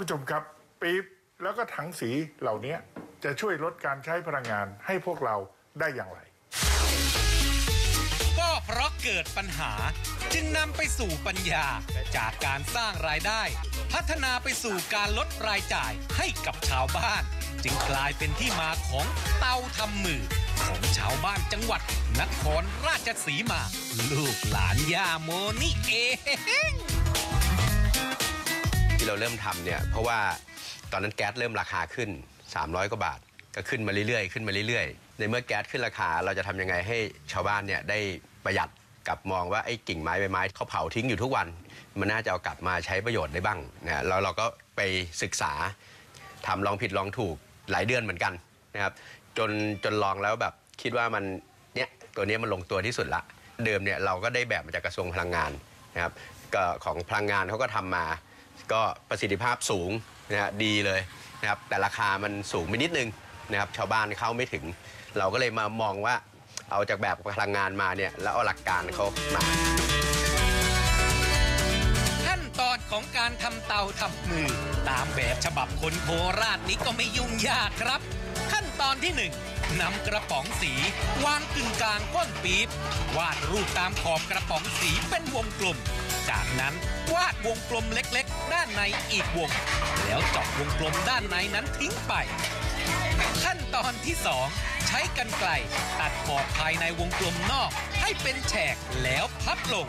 ผู้ชมครับปี๊บแล้วก็ถังสีเหล่านี้จะช่วยลดการใช้พลังงานให้พวกเราได้อย่างไร ก็เพราะเกิดปัญหาจึงนำไปสู่ปัญญาจากการสร้างรายได้ พัฒนาไปสู่การลดรายจ่ายให้กับชาวบ้าน จึงกลายเป็นที่มาของเตาทำมือ ของชาวบ้านจังหวัดนครราชสีมา ลูกหลานย่าโมนี่เอง เราเริ่มทำเนี่ยเพราะว่าตอนนั้นแก๊สเริ่มราคาขึ้น 300 กว่าบาท ก็ขึ้นมาเรื่อยๆ ขึ้นมาเรื่อยๆ ในเมื่อแก๊สขึ้นราคาเราจะทำยังไงให้ชาวบ้านเนี่ยได้ประหยัดกับมองว่าไอ้กิ่งไม้ใบไม้เขาเผาทิ้งอยู่ทุกวัน มันน่าจะเอากลับมาใช้ประโยชน์ได้บ้างนะแล้วเราก็ไปศึกษาทำลองผิดลองถูกหลายเดือนเหมือนกันนะครับจนจนลองแล้วแบบคิดว่ามันเนี่ยตัวนี้มันลงตัวที่สุดละ เดิมเนี่ยเราก็ได้แบบมาจากกระทรวงพลังงานนะครับก็ของพลังงานเขาก็ทำมา ก็ประสิทธิภาพสูงนะฮะดีเลยนะครับแต่ราคามันสูงไปนิดนึงนะครับชาวบ้านเข้าไม่ถึง เราก็เลยมามองว่าเอาจากแบบพลังงานมาเนี่ยแล้วเอาหลักการเขามาขั้นตอนของการทำเตาทำมือ ตามแบบฉบับคนโคราชนี้ก็ไม่ยุ่งยากครับ ขั้นตอนที่หนึ่งนำกระป๋องสีวางกึ่งกลางก้นปี๊บวาดรูปตามขอบกระป๋องสีเป็นวงกลม จากนั้นวาดวงกลมเล็ก ด้านในอีกวง แล้วเจาะวงกลมด้านในนั้นทิ้งไป ขั้นตอนที่ 2 ใช้กรรไกรตัดขอบภายในวงกลมนอก ให้เป็นแฉกแล้วพับลง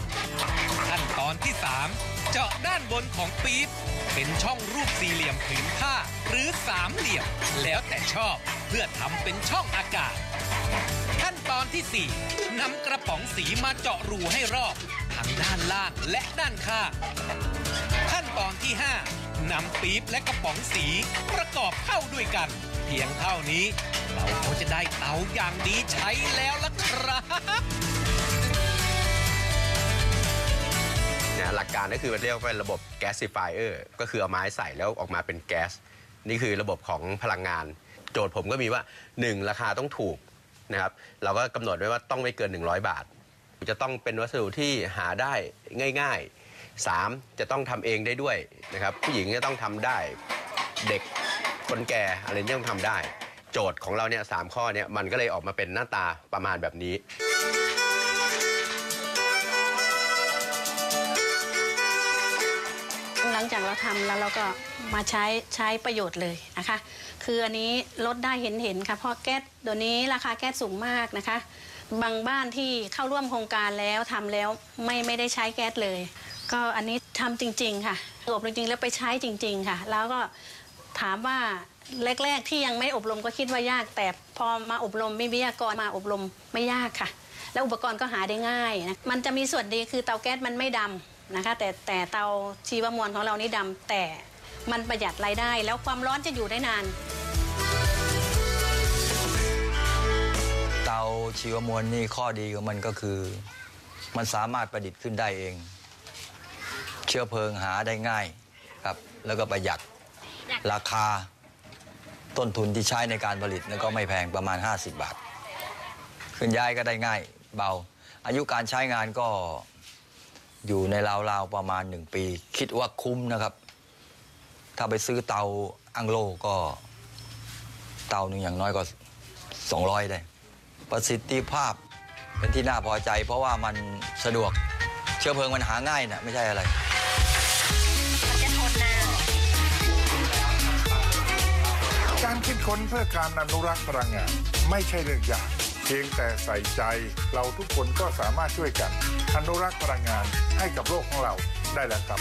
ขั้นตอนที่ 3 เจาะด้านบนของปี๊บเป็นช่องรูปสี่เหลี่ยมผืนผ้าหรือสามเหลี่ยม แล้วแต่ชอบเพื่อทำเป็นช่องอากาศ ขั้นตอนที่ 4นำกระป๋องสีมาเจาะรูให้รอบ ทั้งด้านล่างและด้านข้าง ตอนที่ 5นำปี๊บและกระป๋องสีประกอบเข้าด้วยกัน เพียงเท่านี้ เราก็จะได้เตาอย่างดีใช้แล้วล่ะครับเนี่ยหลักการก็คือมันเรียกว่าเป็นระบบ gasifier ก็คือเอาไม้ใส่แล้วออกมาเป็นแก๊ส นี่คือระบบของพลังงาน โจทย์ผมก็มีว่า 1 ราคาต้องถูกนะครับ เราก็กำหนดไว้ว่าต้องไม่เกิน 100 บาท จะต้องเป็นวัสดุที่หาได้ง่าย 3. จะต้องทำเองได้ด้วยนะครับผู้หญิงก็ต้องทำได้เด็กคนแก่อะไรนี่ต้องทำได้ โจทย์ของเราเนี่ยสามข้อเนี่ยมันก็เลยออกมาเป็นหน้าตาประมาณแบบนี้หลังจากเราทำแล้วเราก็มาใช้ใช้ประโยชน์เลยนะคะ คืออันนี้ลดได้เห็นเห็นค่ะเพราะแก๊สเดี๋ยวนี้ราคาแก๊สสูงมากนะคะ บางบ้านที่เข้าร่วมโครงการแล้วทำแล้วไม่ไม่ได้ใช้แก๊สเลย ก็อันนี้ทำจริง ๆ ค่ะอบจริง ๆ แล้วไปใช้จริง ๆ ค่ะ แล้วก็ถามว่าแรก ๆ ที่ยังไม่อบรมก็คิดว่ายาก แต่พอมาอบรมมีวิทยากรมาอบรมไม่ยากค่ะ แล้วอุปกรณ์ก็หาได้ง่ายนะมันจะมีส่วนดีคือเตาแก๊สมันไม่ดำนะคะ แต่แต่เตาชีวมวลของเรานี่ดำแต่มันประหยัดรายได้ แล้วความร้อนจะอยู่ได้นาน เตาชีวมวลนี่ข้อดีของมันก็คือ มันสามารถประดิษฐ์ขึ้นได้เอง เชื้อเพลิงหาได้ง่ายครับแล้วก็ประหยัดราคาต้นทุนที่ใช้ในการผลิตนั่นก็ไม่แพงประมาณ 50 บาทขึ้นย้ายก็ได้ง่ายเบา อายุการใช้งานก็อยู่ในราวๆประมาณ 1 ปี คิดว่าคุ้มนะครับ ถ้าไปซื้อเตาอังโลก็ เตาหนึ่งอย่างน้อยก็ 200 ได้ ประสิทธิภาพเป็นที่น่าพอใจ เพราะว่ามันสะดวกเชื้อเพลิงมันหาง่ายนะไม่ใช่อะไรการ คิดค้นเพื่อการอนุรักษ์พลังงาน ไม่ใช่เรื่องยากเพียงแต่ใส่ใจเราทุกคนก็สามารถช่วยกัน อนุรักษ์พลังงานให้กับโลกของเราได้แล้วครับ